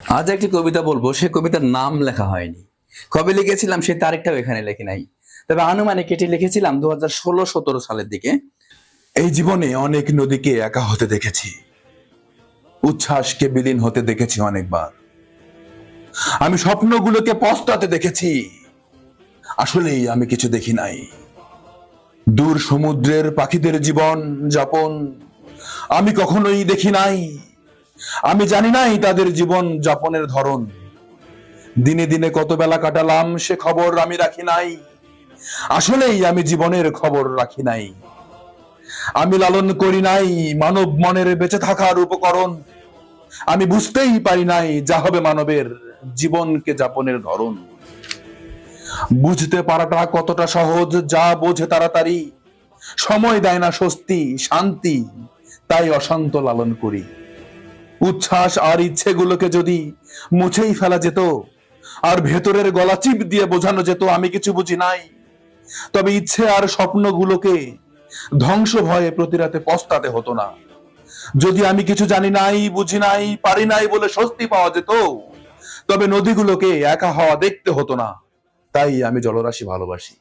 আজ একটি কবিতা বলব, সে কবিতার নাম লেখা হয়নি। কবে লিখেছিলাম সেই তারিখটাও এখানে লেখি নাই। তবে আনুমানিক এটি লিখেছিলাম দু হাজার ষোলো সতেরো সালের দিকে। এই জীবনে অনেক নদীকে একা হতে দেখেছি। উচ্ছ্বাসকে বিলীন হতে দেখেছি অনেকবার। আমি স্বপ্নগুলোকে পস্তাতে দেখেছি। আসলেই আমি কিছু দেখি নাই। দূর সমুদ্রের পাখিদের জীবন যাপন আমি কখনোই দেখি নাই। আমি জানি নাই তাদের জীবন যাপনের ধরন। দিনে দিনে কত বেলা কাটালাম, সে খবর আমি রাখি নাই। আসলেই আমি জীবনের খবর রাখি নাই। আমি লালন করি নাই মানব মনের বেঁচে থাকার উপকরণ। আমি বুঝতেই পারি নাই যা হবে মানবের জীবনকে যাপনের ধরন। বুঝতে পারাটা কতটা সহজ, যা বোঝে তাড়াতাড়ি। সময় দেয় না স্বস্তি, শান্তি, তাই অশান্ত লালন করি। উচ্ছ্বাস আর ইচ্ছেগুলোকে যদি মুছেই ফেলা যেত, আর ভেতরের গলা চিপ দিয়ে বোঝানো যেত, আমি কিছু বুঝি নাই। তবে ইচ্ছে আর স্বপ্নগুলোকে ধ্বংস ভয়ে প্রতি রাতে পস্তাতে হতো না। যদি আমি কিছু জানি নাই, বুঝি নাই, পারি নাই বলে স্বস্তি পাওয়া যেত, তবে নদীগুলোকে একা হওয়া দেখতে হতো না। তাই আমি জলরাশি ভালোবাসি।